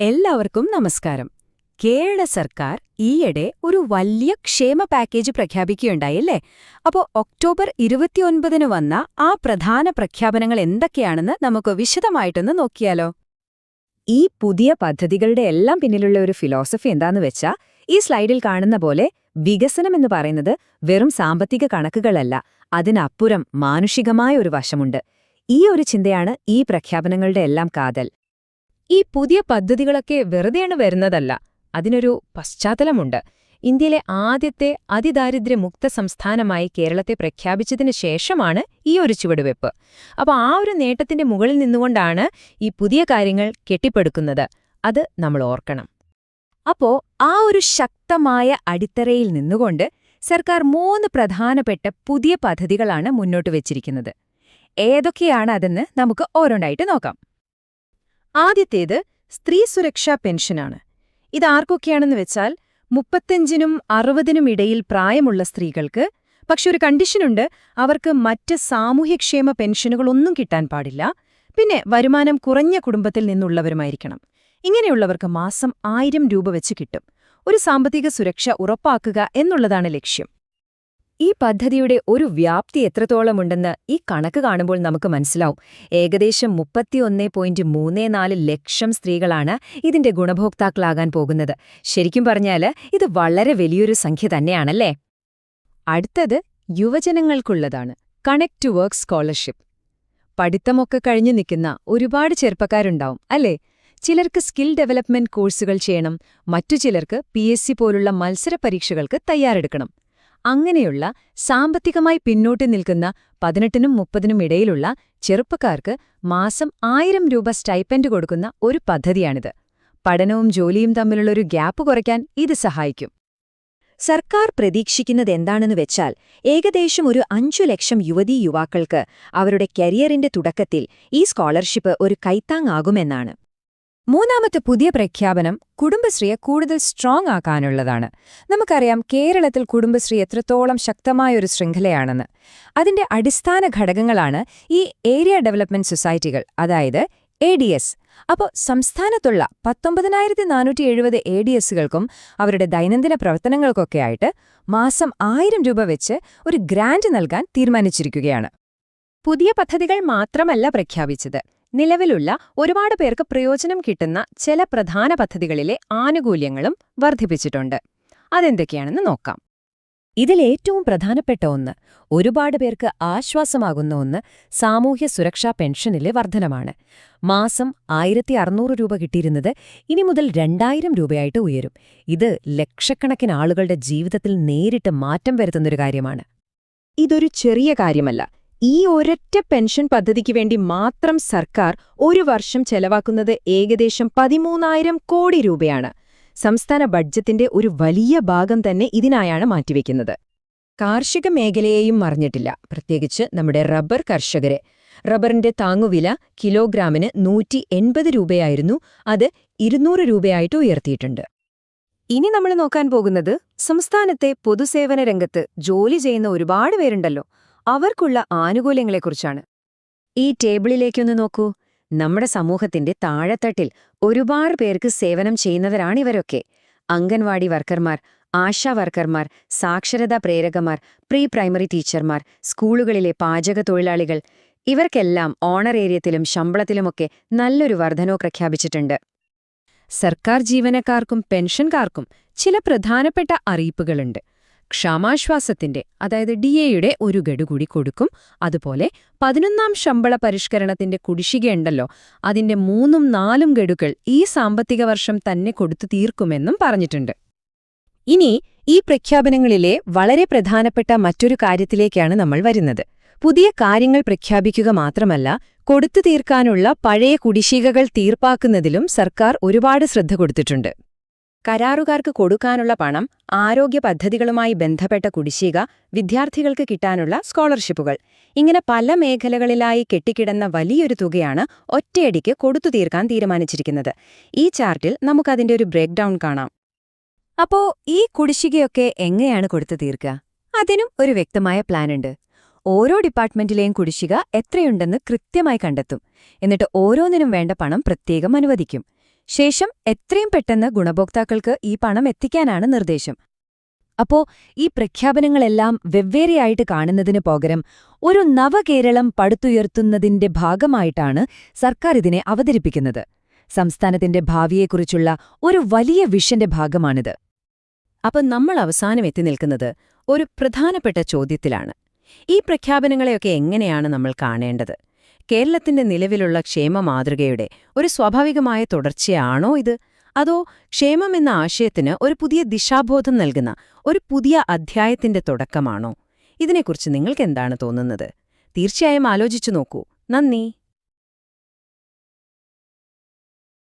എല്ലാവർക്കും നമസ്കാരം. കേരള സർക്കാർ ഈയിടെ ഒരു വലിയ ക്ഷേമ പാക്കേജ് പ്രഖ്യാപിക്കുകയുണ്ടായല്ലേ അപ്പോൾ ഒക്ടോബർ ഇരുപത്തിയൊൻപതിന് വന്ന ആ പ്രധാന പ്രഖ്യാപനങ്ങൾ എന്തൊക്കെയാണെന്ന് നമുക്ക് വിശദമായിട്ടൊന്ന് നോക്കിയാലോ? ഈ പുതിയ പദ്ധതികളുടെ എല്ലാം പിന്നിലുള്ള ഒരു ഫിലോസഫി എന്താന്ന് വെച്ചാ ഈ സ്ലൈഡിൽ കാണുന്ന പോലെ വികസനം എന്ന് പറയുന്നത് വെറും സാമ്പത്തിക കണക്കുകളല്ല അതിനപ്പുറം മാനുഷികമായ ഒരു വശമുണ്ട്. ഈ ഒരു ചിന്തയാണ് ഈ പ്രഖ്യാപനങ്ങളുടെ എല്ലാം കാതൽ. ഈ പുതിയ പദ്ധതികളൊക്കെ വെറുതെയാണ് വരുന്നതല്ല. അതിനൊരു പശ്ചാത്തലമുണ്ട്. ഇന്ത്യയിലെ ആദ്യത്തെ അതിദാരിദ്ര്യമുക്ത സംസ്ഥാനമായി കേരളത്തെ പ്രഖ്യാപിച്ചതിന് ശേഷമാണ് ഈ ഒരു ചുവടുവെപ്പ് അപ്പോൾ ആ ഒരു നേട്ടത്തിന്റെ മുകളിൽ നിന്നുകൊണ്ടാണ് ഈ പുതിയ കാര്യങ്ങൾ കെട്ടിപ്പടുക്കുന്നത്. അത് നമ്മൾ ഓർക്കണം. അപ്പോൾ ആ ഒരു ശക്തമായ അടിത്തറയിൽ നിന്നുകൊണ്ട് സർക്കാർ മൂന്ന് പ്രധാനപ്പെട്ട പുതിയ പദ്ധതികളാണ് മുന്നോട്ട് വച്ചിരിക്കുന്നത്. ഏതൊക്കെയാണ് അതെന്ന് നമുക്ക് ഓരോന്നായിട്ട് നോക്കാം. ആദ്യത്തേത് സ്ത്രീ സുരക്ഷാ പെൻഷനാണ്. ഇത് ഇതാർക്കൊക്കെയാണെന്ന് വെച്ചാൽ മുപ്പത്തഞ്ചിനും അറുപതിനും ഇടയിൽ പ്രായമുള്ള സ്ത്രീകൾക്ക് പക്ഷെ ഒരു കണ്ടീഷനുണ്ട് അവർക്ക് മറ്റ് സാമൂഹ്യക്ഷേമ പെൻഷനുകളൊന്നും കിട്ടാൻ പാടില്ല. പിന്നെ വരുമാനം കുറഞ്ഞ കുടുംബത്തിൽ നിന്നുള്ളവരുമായിരിക്കണം. ഇങ്ങനെയുള്ളവർക്ക് മാസം ആയിരം രൂപ വെച്ച് കിട്ടും. ഒരു സാമ്പത്തിക സുരക്ഷ ഉറപ്പാക്കുക എന്നുള്ളതാണ് ലക്ഷ്യം. ഈ പദ്ധതിയുടെ ഒരു വ്യാപ്തി എത്രത്തോളമുണ്ടെന്ന് ഈ കണക്ക് കാണുമ്പോൾ നമുക്ക് മനസ്സിലാവും. ഏകദേശം മുപ്പത്തിയൊന്ന് പോയിന്റ് മൂന്ന് നാല് ലക്ഷം സ്ത്രീകളാണ് ഇതിന്റെ ഗുണഭോക്താക്കളാകാൻ പോകുന്നത്. ശരിക്കും പറഞ്ഞാൽ ഇത് വളരെ വലിയൊരു സംഖ്യ തന്നെയാണല്ലേ? അടുത്തത് യുവജനങ്ങൾക്കുള്ളതാണ്. കണക്ട് ടു വർക്ക് സ്കോളർഷിപ്പ് പഠിത്തമൊക്കെ കഴിഞ്ഞു നിൽക്കുന്ന ഒരുപാട് ചെറുപ്പക്കാരുണ്ടാവും അല്ലേ? ചിലർക്ക് സ്കിൽ ഡെവലപ്മെന്റ് കോഴ്സുകൾ ചെയ്യണം മറ്റു ചിലർക്ക് പി പോലുള്ള മത്സര പരീക്ഷകൾക്ക് തയ്യാറെടുക്കണം. അങ്ങനെയുള്ള സാമ്പത്തികമായി പിന്നോട്ട് നിൽക്കുന്ന പതിനെട്ടിനും മുപ്പതിനും ഇടയിലുള്ള ചെറുപ്പക്കാർക്ക് മാസം ആയിരം രൂപ സ്റ്റൈപ്പൻഡ് കൊടുക്കുന്ന ഒരു പദ്ധതിയാണിത്. പഠനവും ജോലിയും തമ്മിലുള്ളൊരു ഗ്യാപ്പ് കുറയ്ക്കാൻ ഇത് സഹായിക്കും. സർക്കാർ പ്രതീക്ഷിക്കുന്നത് എന്താണെന്ന് വെച്ചാൽ ഏകദേശം ഒരു അഞ്ചു ലക്ഷം യുവതീ യുവാക്കൾക്ക് അവരുടെ കരിയറിന്റെ തുടക്കത്തിൽ ഈ സ്കോളർഷിപ്പ് ഒരു കൈത്താങ്ങാകുമെന്നാണ്. മൂന്നാമത്തെ പുതിയ പ്രഖ്യാപനം കുടുംബശ്രീയെ കൂടുതൽ സ്ട്രോങ് ആക്കാനുള്ളതാണ്. നമുക്കറിയാം കേരളത്തിൽ കുടുംബശ്രീ എത്രത്തോളം ശക്തമായൊരു ശൃംഖലയാണെന്ന്. അതിന്റെ അടിസ്ഥാന ഘടകങ്ങളാണ് ഈ ഏരിയ ഡെവലപ്മെന്റ് സൊസൈറ്റികൾ അതായത് എ ഡി എസ് അപ്പോൾ സംസ്ഥാനത്തുള്ള പത്തൊമ്പതിനായിരത്തി നാനൂറ്റി എഴുപത് എ ഡി എസുകൾക്കും അവരുടെ ദൈനംദിന പ്രവർത്തനങ്ങൾക്കൊക്കെയായിട്ട് മാസം ആയിരം രൂപ വെച്ച് ഒരു ഗ്രാന്റ് നൽകാൻ തീരുമാനിച്ചിരിക്കുകയാണ്. പുതിയ പദ്ധതികൾ മാത്രമല്ല പ്രഖ്യാപിച്ചത്. നിലവിലുള്ള ഒരുപാട് പേർക്ക് പ്രയോജനം കിട്ടുന്ന ചില പ്രധാന പദ്ധതികളിലെ ആനുകൂല്യങ്ങളും വർദ്ധിപ്പിച്ചിട്ടുണ്ട്. അതെന്തൊക്കെയാണെന്ന് നോക്കാം. ഇതിലേറ്റവും പ്രധാനപ്പെട്ട ഒന്ന് ഒരുപാട് പേർക്ക് ആശ്വാസമാകുന്ന ഒന്ന് സാമൂഹ്യ സുരക്ഷാ പെൻഷനിലെ വർധനമാണ്. മാസം ആയിരത്തി അറുന്നൂറ് രൂപ കിട്ടിയിരുന്നത് ഇനി മുതൽ രണ്ടായിരം രൂപയായിട്ട് ഉയരും. ഇത് ലക്ഷക്കണക്കിന് ആളുകളുടെ ജീവിതത്തിൽ നേരിട്ട് മാറ്റം വരുത്തുന്നൊരു കാര്യമാണ്. ഇതൊരു ചെറിയ കാര്യമല്ല. ഈ ഒരൊറ്റ പെൻഷൻ പദ്ധതിക്ക് വേണ്ടി മാത്രം സർക്കാർ ഒരു വർഷം ചെലവാക്കുന്നത് ഏകദേശം പതിമൂന്നായിരം കോടി രൂപയാണ്. സംസ്ഥാന ബഡ്ജറ്റിന്റെ ഒരു വലിയ ഭാഗം തന്നെ ഇതിനായാണ് മാറ്റിവെക്കുന്നത്. കാർഷിക മേഖലയെയും മറിഞ്ഞിട്ടില്ല. പ്രത്യേകിച്ച് നമ്മുടെ റബ്ബർ കർഷകരെ. റബ്ബറിന്റെ താങ്ങുവില കിലോഗ്രാമിന് നൂറ്റി എൺപത് രൂപയായിരുന്നു. അത് ഇരുന്നൂറ് രൂപയായിട്ട് ഉയർത്തിയിട്ടുണ്ട്. ഇനി നമ്മൾ നോക്കാൻ പോകുന്നത് സംസ്ഥാനത്തെ പൊതുസേവന രംഗത്ത് ജോലി ചെയ്യുന്ന ഒരുപാട് പേരുണ്ടല്ലോ. അവർക്കുള്ള ആനുകൂല്യങ്ങളെക്കുറിച്ചാണ്. ഈ ടേബിളിലേക്കൊന്ന് നോക്കൂ. നമ്മുടെ സമൂഹത്തിന്റെ താഴെത്തട്ടിൽ ഒരുപാട് പേർക്ക് സേവനം ചെയ്യുന്നവരാണിവരൊക്കെ. അംഗൻവാടി വർക്കർമാർ ആശാ വർക്കർമാർ സാക്ഷരതാ പ്രേരകമാർ പ്രീ പ്രൈമറി ടീച്ചർമാർ സ്കൂളുകളിലെ പാചക തൊഴിലാളികൾ ഇവർക്കെല്ലാം ഓണറേറിയത്തിലും ശമ്പളത്തിലുമൊക്കെ നല്ലൊരു വർധനവ് പ്രഖ്യാപിച്ചിട്ടുണ്ട്. സർക്കാർ ജീവനക്കാർക്കും പെൻഷൻകാർക്കും ചില പ്രധാനപ്പെട്ട അറിയിപ്പുകളുണ്ട്. ക്ഷാമാശ്വാസത്തിന്റെ അതായത് ഡി എയുടെ ഒരു ഗഡു കൂടി കൊടുക്കും. അതുപോലെ പതിനൊന്നാം ശമ്പള പരിഷ്കരണത്തിന്റെ കുടിശ്ശികയുണ്ടല്ലോ അതിന്റെ മൂന്നും നാലും ഗഡുക്കൾ ഈ സാമ്പത്തിക വർഷം തന്നെ കൊടുത്തു തീർക്കുമെന്നും പറഞ്ഞിട്ടുണ്ട്. ഇനി ഈ പ്രഖ്യാപനങ്ങളിലെ വളരെ പ്രധാനപ്പെട്ട മറ്റൊരു കാര്യത്തിലേക്കാണ് നമ്മൾ വരുന്നത്. പുതിയ കാര്യങ്ങൾ പ്രഖ്യാപിക്കുക മാത്രമല്ല കൊടുത്തു തീർക്കാനുള്ള പഴയ കുടിശ്ശികകൾ തീർപ്പാക്കുന്നതിലും സർക്കാർ ഒരുപാട് ശ്രദ്ധ കൊടുത്തിട്ടുണ്ട്. കരാറുകാർക്ക് കൊടുക്കാനുള്ള പണം ആരോഗ്യ പദ്ധതികളുമായി ബന്ധപ്പെട്ട കുടിശ്ശിക വിദ്യാർത്ഥികൾക്ക് കിട്ടാനുള്ള സ്കോളർഷിപ്പുകൾ. ഇങ്ങനെ പല മേഖലകളിലായി കെട്ടിക്കിടന്ന വലിയൊരു തുകയാണ് ഒറ്റയടിക്ക് കൊടുത്തു തീർക്കാൻ തീരുമാനിച്ചിരിക്കുന്നത്. ഈ ചാർട്ടിൽ നമുക്കതിന്റെ ഒരു ബ്രേക്ക് ഡൗൺ കാണാം. അപ്പോ ഈ കുടിശ്ശികയൊക്കെ എങ്ങനെയാണ് കൊടുത്തു തീർക്കുക? അതിനും ഒരു വ്യക്തമായ പ്ലാനുണ്ട്. ഓരോ ഡിപ്പാർട്ട്മെന്റിലെയും കുടിശ്ശിക എത്രയുണ്ടെന്ന് കൃത്യമായി കണ്ടെത്തും. എന്നിട്ട് ഓരോന്നിനും വേണ്ട പണം പ്രത്യേകം അനുവദിക്കും. ശേഷം എത്രയും പെട്ടെന്ന് ഗുണഭോക്താക്കൾക്ക് ഈ പണം എത്തിക്കാനാണ് നിർദ്ദേശം. അപ്പോ ഈ പ്രഖ്യാപനങ്ങളെല്ലാം വെവ്വേറെയായിട്ട് കാണുന്നതിന് പകരം ഒരു നവകേരളം പടുത്തുയർത്തുന്നതിന്റെ ഭാഗമായിട്ടാണ് സർക്കാർ ഇതിനെ അവതരിപ്പിക്കുന്നത്. സംസ്ഥാനത്തിന്റെ ഭാവിയെക്കുറിച്ചുള്ള ഒരു വലിയ വിഷന്റെ ഭാഗമാണിത്. അപ്പം നമ്മൾ അവസാനം എത്തി നിൽക്കുന്നത് ഒരു പ്രധാനപ്പെട്ട ചോദ്യത്തിലാണ്. ഈ പ്രഖ്യാപനങ്ങളെയൊക്കെ എങ്ങനെയാണ് നമ്മൾ കാണേണ്ടത്? കേരളത്തിന്റെ നിലവിലുള്ള ക്ഷേമ മാതൃകയുടെ ഒരു സ്വാഭാവികമായ തുടർച്ചയാണോ ഇത്? അതോ ക്ഷേമം എന്ന ആശയത്തിന് ഒരു പുതിയ ദിശാബോധം നൽകുന്ന ഒരു പുതിയ അധ്യായത്തിന്റെ തുടക്കമാണോ? ഇതിനെക്കുറിച്ച് നിങ്ങൾക്കെന്താണ് തോന്നുന്നത്? തീർച്ചയായും ആലോചിച്ചു നോക്കൂ. നന്ദി.